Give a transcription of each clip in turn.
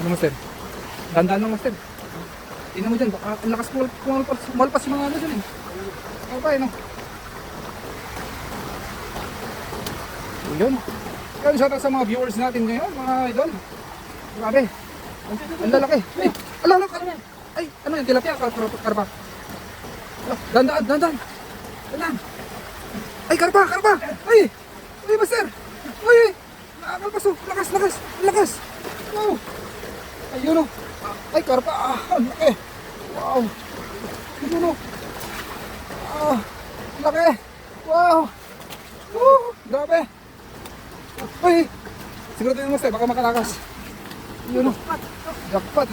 Ano master? Dandaan lang master. Tingnan mo dyan, baka ang lakas kumal- kumalpas, kumalpas yung mga ano dyan eh. Ano eh, no? Yun. Yan, shoutout sa mga viewers natin ngayon, mga idol. Grabe. Ang lalaki. Ay, ala, ala, ala. Ay, ano yan, tilapia, kar kar karpa. Dandaan, dandaan. Dandaan. Ay, karpa, karpa. Ay, ay, master. Ay, ay. Nakakalpas oh. Lakas, lakas, lakas. Wow. Ayun oh. Ay, karpa. Ah, ang laki. Wow. Ayun oh. Ah, laki. Wow. Woo, grabe. Ay, siguro tayo master, baka makalakas. Yun oh. Jackpot.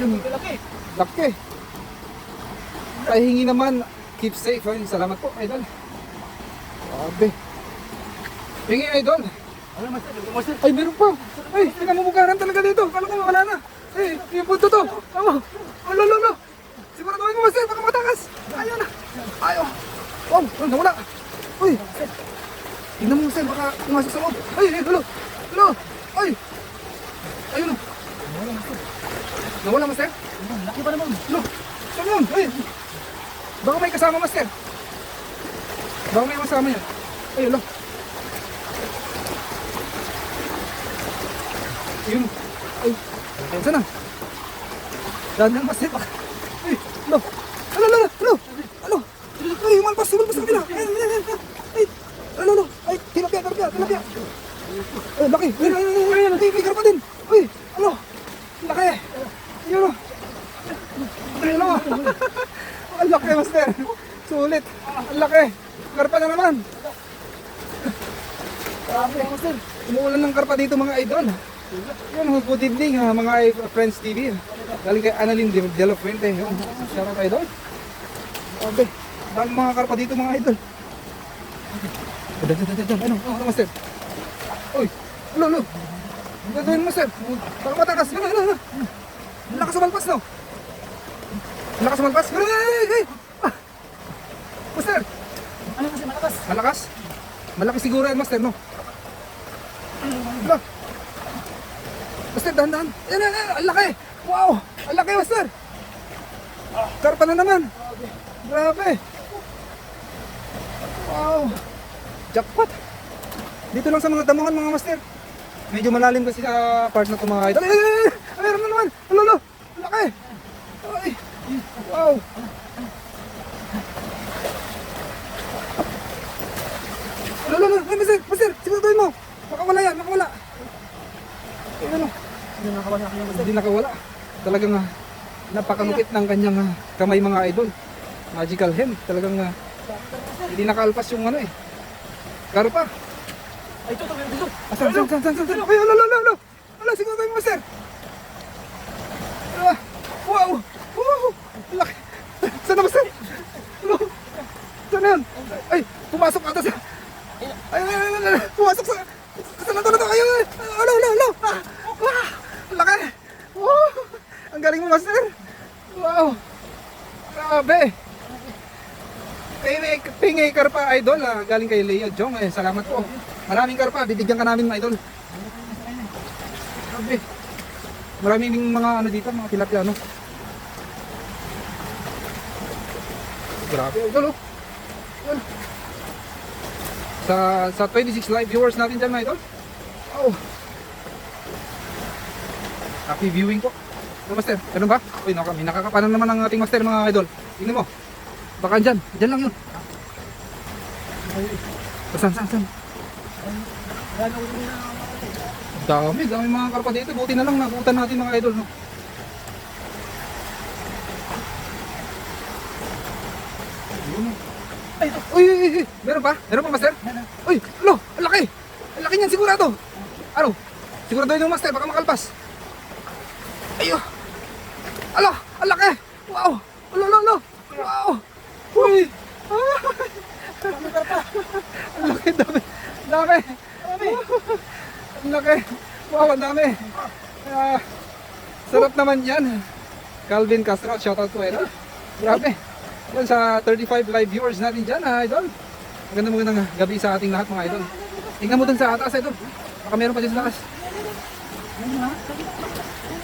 Yun. Laki. Laki. Pahingi naman. Keep safe. Ay, salamat po, idol. Grabe. Hingi, idol. Master. Ay, meron pa. Ay, pinamumugaran talaga dito. Kala ko wala na. Ay, yung punto to. Tama. Oh, lo, lo, lo. Siguraduhin mo, master. Baka matakas. Ayaw na. Ayaw. Wow, oh, nawala. Uy. Tingnan mo, master. Baka pumasok sa loob. Ay, ay, halo. Halo. Ay. Ayun. oh. Nawala, master. Laki pa naman. Lo, saan yun? Ay. Baka may kasama, master. Baka may kasama yan. Ay, lo. Ayun. Ay. Saan na? Dahan lang, master. Baka. Ay, lo. Alo, lo, lo. Alo. Ay, umalpas, umalpas sa kabila. Ay, ay, ay, ay. Ay, alo, lo. Ay, tilapia, tilapia, tilapia. Ay, laki. Ay, ay, ay, ay, ay, ay, may karpa din. Ay, alo. Laki. Ayun, lo. Ayun, lo. Ang laki, master. Sulit. Ang laki. Karpa na naman. Grabe, master. Umuulan ng karpa dito mga idol. Yun, good evening ha, mga i- Friends TV. Galing kay Annalyn De, La Fuente. Shout out idol. Grabe. Dami mga karpa dito mga idol. Dad. Ano, ano, master? Uy, lo, lo. Ang gagawin mo, sir? Baka matakas. Ano, ano, ano? Lakas umalpas, no? Lakas ay, ay, ay! Ah! Master, Ano kasi malakas? malakas? Malaki siguro yan, master, no? Hala. Master, dahan-dahan. Yan, yan, yan. Ang laki. Wow. Ang laki, master. Karpa na naman. Grabe. Wow. Jackpot. Dito lang sa mga damuhan, mga master. Medyo malalim kasi sa part na ito, mga idol. Ay, ay, ay, ay. Meron na naman. Alo, alo. Ang laki. Ay. Wow. Alo, alo. Ay, master, master. Siguraduhin mo. Makawala yan, makawala. Ay, ano. Hindi nakawala ako yung master. Hindi nakawala. Talagang ah, napakanukit ng kanyang ah, kamay mga idol. Magical hand. Talagang ah, hindi nakaalpas yung ano eh. Karpa. Ay, ito, ito, ito. Asan, asan, asan, asan, asan? Ay, alo, alo, alo. Alo, siguro tayo master. Ah, wow. Wow. Laki. Saan na master? Alo. Saan na yun? Ay, pumasok ata sa... Ay, ay, ay, ay, ay, pumasok sa... Saan na ito, na ito? Ay, ay, ay. Alo, alo, alo. Ah, ah, laki. Wow. Ang galing mo, master. Wow. Grabe. Pingay, pingay karpa idol ah, galing kay Leo Jong eh, salamat po. Maraming karpa, bibigyan ka namin mga idol. Grabe. Maraming mga ano dito, mga tilapia no. Grabe, idol oh. Sa sa 26 live viewers natin dyan mga idol. Oh. Happy viewing po. Ano master? Ganun ba? Uy, naka, may nakakapanan naman ang ating master mga idol. Tingnan mo. Baka dyan. Dyan lang yun. Saan, saan, saan? Dami, dami mga karpa dito. Buti na lang nakutan natin mga idol. No? Yun? Ay. Uy, uy, uy. Meron pa? Meron pa, master? Uy, alo, ang laki. Ang laki niyan, sigurado. Ano? Sigurado yung master, baka makalpas. Ayo. Alo, ang laki. Wow. Alo, alo, alo. Wow. Uy. Ah. Ang laki, dami. Dami. Ang laki. Wow, ang dami. Ah, sarap naman yan. Calvin Castro, shoutout po eh. no? Grabe. Yan sa 35 live viewers natin dyan, ha, idol. Magandang magandang gabi sa ating lahat mga idol. Tingnan mo dun sa taas, idol. Baka meron pa dyan sa taas.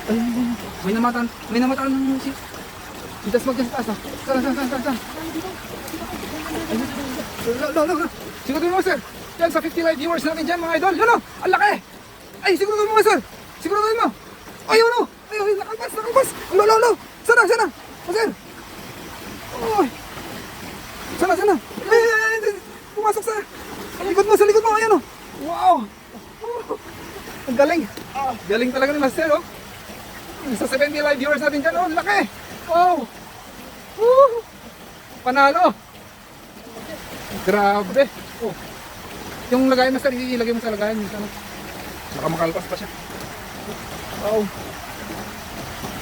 Ay, may namataan, may namataan ng si... Itas mag dyan sa taas ah. Saan, saan, saan, saan, saan? Lo, lo, lo. Siguro mo, sir. Yan, sa 50 live viewers natin dyan, mga idol. Yan o, ang laki. Ay, siguro mo, sir. Siguro mo. Ay, ano? Ay, ay, nakalpas, nakalpas. Lo, lo. Sana, sana. O, sir. Oy. Sana, sana. Ay, ay, ay, ay. Pumasok sa... Sa likod mo, sa likod mo. Ayan o. Wow. Ang galing. Galing talaga ni Master, oh. Sa 70 live viewers natin dyan, oh, laki! Wow! Woo! Panalo! Grabe! Oh. Yung lagay mo, sir, ilagay mo sa lagayan. Yung ano. Baka makalpas pa siya. Wow!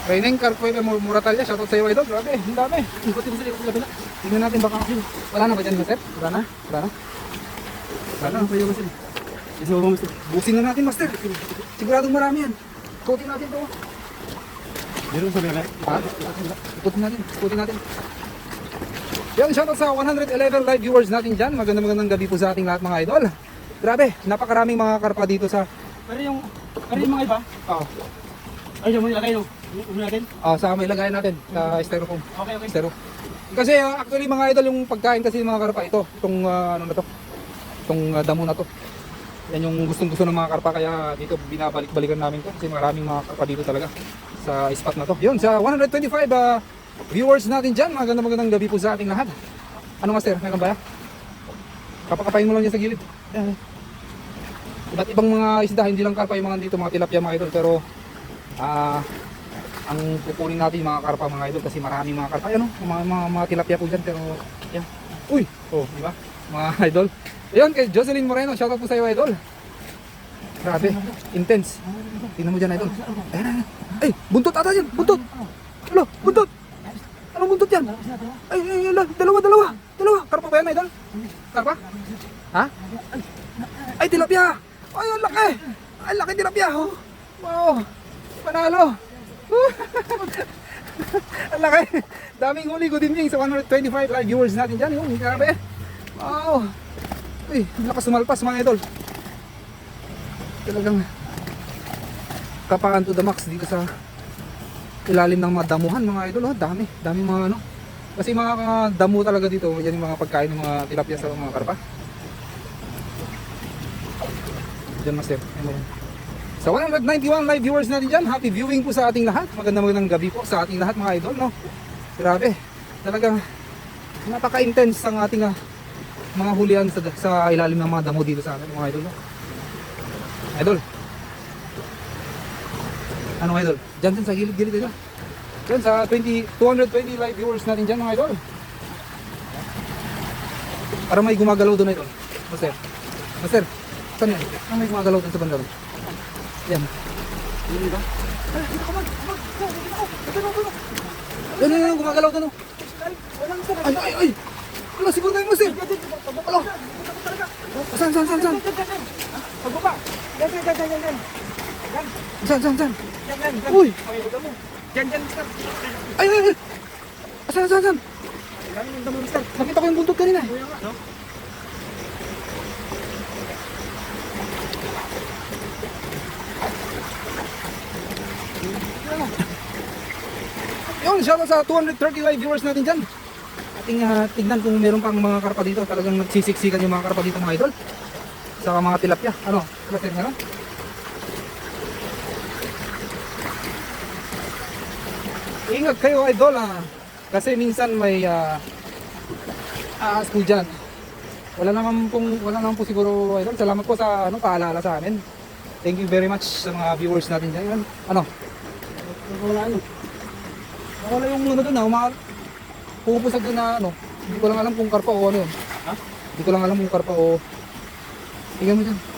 Training, Carpoy, Muratalya, shoutout sa iyo, idol. Grabe, ang dami. Ikutin mo sa likod sa kabila. Tingnan natin baka wala na ba dyan, Master? Wala na? Wala na? Wala na? Ano pa yung master? Isa mo master. Busin na natin, Master. Siguradong marami yan. Ikutin natin to. Meron sa kabila. Ha? Ikutin natin, ikutin natin. Yan, shoutout sa 111 live viewers natin dyan. Magandang magandang gabi po sa ating lahat mga idol. Grabe, napakaraming mga karpa dito sa... Pero yung, pero yung mga iba, Oh, ay, yung mga ilagay no. Yung natin. oh, sa may lagayan natin, sa styrofoam. Okay, okay. Styro. Kasi ah, actually mga idol, yung pagkain kasi ng mga karpa ito, itong ah, ano na to, itong ah, damo na to. Yan yung gustong gusto ng mga karpa kaya dito binabalik-balikan namin to kasi maraming mga karpa dito talaga sa spot na to. Yun, sa 125 ah, viewers natin dyan, magandang magandang gabi po sa ating lahat. Ano master, may kambaya? Kapakapain mo lang dyan sa gilid. Yan. Iba't ibang mga isda, hindi lang karpa yung mga dito, mga tilapia mga idol, pero ah ang kukunin natin yung mga karpa mga idol kasi maraming mga karpa, ano, mga, mga, mga tilapia po dyan, pero yan. Uy! Oh, di ba? Mga idol. Ayun, kay Jocelyn Moreno, shoutout po sa iyo idol. Grabe, intense. Tingnan mo dyan idol. Ayan, ayan. Ay, buntot ata yan, buntot. Alo, buntot. Anong buntot yan? Ay, ay, ay, dalawa, dalawa. Dalawa. Karpa ba yan idol? Karpa? Ha? Ay, tilapia. Ay, ang laki. Ang laki tilapia. Oh. Wow. Panalo. ang laki. Daming huli. Good evening sa 125 live viewers natin dyan. Yung grabe. Wow. Uy, lakas sumalpas mga idol. Talagang kapaan to the max dito sa ilalim ng mga damuhan mga idol. Oh, dami. Dami mga ano. Kasi mga damo talaga dito. Yan yung mga pagkain ng mga tilapia sa mga karpa. Diyan master. Ano? Sa 191 live viewers natin dyan, happy viewing po sa ating lahat. Magandang magandang gabi po sa ating lahat mga idol. No? Grabe. Talagang napaka-intense ang ating ah, mga hulihan sa, sa ilalim ng mga damo dito sa atin mga idol. No? Idol. Ano idol? Diyan dyan sa gilid-gilid idol. Diyan sa 20, 220 live viewers natin dyan mga idol. Para may gumagalaw doon idol. Master. Master. Saan yan? Saan may gumagalaw doon sa banda doon? Yan. Yun ba? Yan, yan, yan, gumagalaw doon. oh. Ay, ay, ay! Wala, siguro kayo mo, sir. Wala. Saan, saan, saan, saan? Pagbaba. Yan, yan, yan, yan, yan. Saan, saan, saan? Yan, yan, yan. Uy! Okay, huwag mo. Yan, yan, sir. Ay, ay, ay! Yung damo, sir. Nakita ko yung buntot kanina. eh. Nga, no? Yun, shoutout sa 230 live viewers natin dyan. Ating ah, tignan kung meron pang mga karpa dito. Talagang nagsisiksikan yung mga karpa dito mga idol. Sa mga tilapia. Ano? Tilapia meron? Ingat kayo idol ah. Kasi minsan may ah ahas po dyan. Wala naman pong, wala naman po siguro idol. Salamat po sa ano, paalala sa amin. Thank you very much sa mga viewers natin dyan. Ano? Wala, ano. Wala yung ano doon na, uma pupusag doon na ano. Hindi ko lang alam kung karpa o ano yun. Ha? Hindi ko lang alam kung karpa o... Tingnan mo dyan.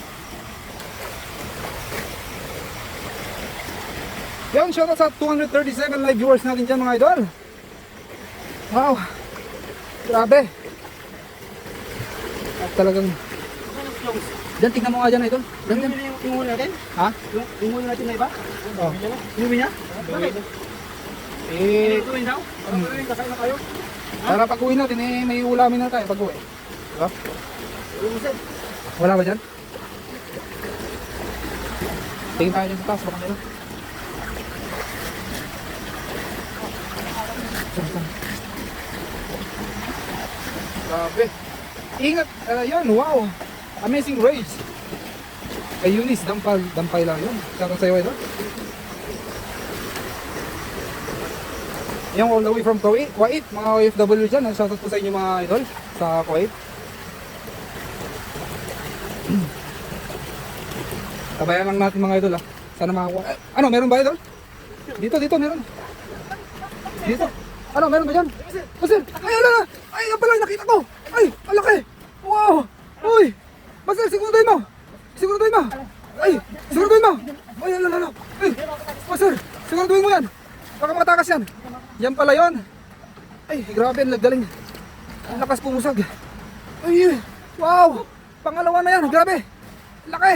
Yan, shoutout sa 237 live viewers natin dyan mga idol. Wow. Grabe. At talagang... Close. Dyan, tingnan mo nga dyan idol. Dyan, dyan. Yung yung- yung huli natin? Ha? Yung yung natin na iba? Oh. Inuwi niya? Bakit? Eh, Inuwi daw? Inuwi, kakain na kayo? para pag uwi natin, eh, may ulamin na tayo pag uwi. Diba? Wala ba dyan? Tingin tayo dyan sa taas, baka meron. Grabe. Ingat, uh, yun, wow. Amazing race. Kay Eunice, dampal, dampay lang yun. Shoutout sa'yo, idol. Yung all the way from Kuwait, Kuwait mga OFW dyan, ah, shoutout po sa inyo mga idol sa Kuwait. Tabayan lang natin mga idol ah. Sana makakuha. Eh, ano, meron ba idol? Dito, dito, meron. Dito. Ano, meron ba dyan? Masir, ay, ala na. Ay, yan pala, nakita ko. Ay, malaki. Wow. Uy. Masir, siguraduhin mo. Siguraduhin mo. Ay, siguraduhin mo. Ay, ala, ala. Ay, Masir, siguraduhin mo yan. Baka makatakas yan. Yan pala yon. Ay, grabe, ang galing. Ang lakas pumusag. Ay, wow. Pangalawa na yan, grabe. Laki.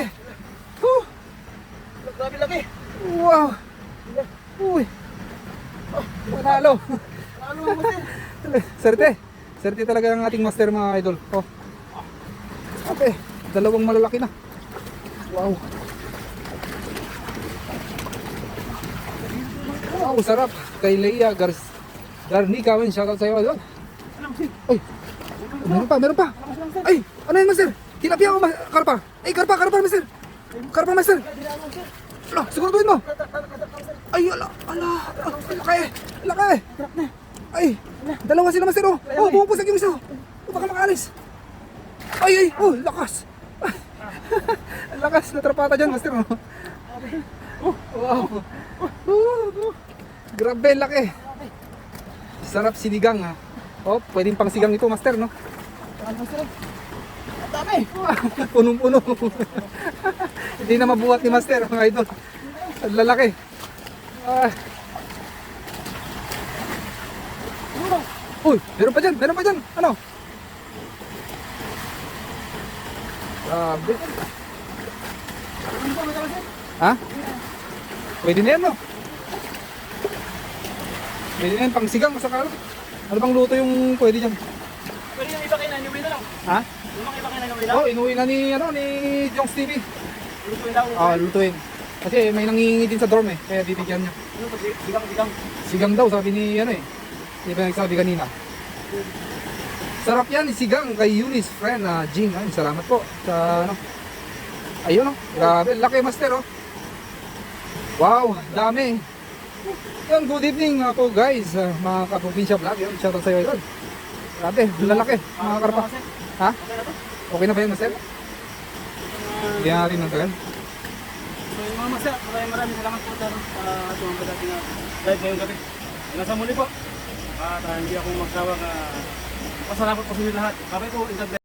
Huh. Grabe laki. Wow! Uy! Oh, panalo! Ano mo kasi? Serte! Serte talaga ang ating master mga idol. Oh. Okay, dalawang malalaki na. Wow! Wow, sarap! Kay Leia Gar Garnica, man, shoutout sa'yo idol. Ay! Meron pa, meron pa! Ay! Ano yun, master? Tilapia o karpa? Ay, karpa, karpa, master! Karpa, master! Ala, siguraduhin mo! Ay, ala, ala, ala, laki, laki. Ay, dalawa sila master oh. Oh, bumupusag yung isa. Oh, baka makaalis. Ay, ay, oh, lakas. Ang lakas, natrapata dyan master oh. Oh, wow. Oh, grabe, laki. Sarap sinigang ha. Oh, pwedeng pang sigang ito master no. Ang dami. Punong-puno. Hindi na mabuhat ni Master, mga idol. Ang lalaki. Ah. Uy, meron pa dyan, meron pa dyan. Ano? Grabe. Ha? Pwede na yan, no? Pwede na yan, pang sigang, masakalo. Ano bang luto yung pwede dyan? Pero yung iba kayo na, inuwi na lang. Ha? Yung mga iba kayo na, inuwi na. Oh, inuwi na ni, ano, ni Jongs TV. Lutuin daw. Ah, lutuin. Kasi may nangingi din sa dorm eh, kaya bibigyan niya. Ano to? Sigang, sigang. Sigang daw, sabi ni ano eh. Di ba nagsabi kanina? Sarap yan, sigang kay Eunice, friend na Jing. Ay, salamat po sa ano. Ayun oh, grabe, laki master oh. Wow, dami. Yan, good evening uh, guys, uh, mga kaprobinsya vlog. Yun, shoutout sa'yo idol. Grabe, lalaki, mga karpa. Ha? Okay na ba yan, master? Hindi na natin nagtagal. So yung mga masa, maraming salamat po sa sa tumambad natin na live ngayong gabi. Nasa muli po. At ah, hindi ako magsawa na pasalamat po sa inyo lahat. Babay po, in.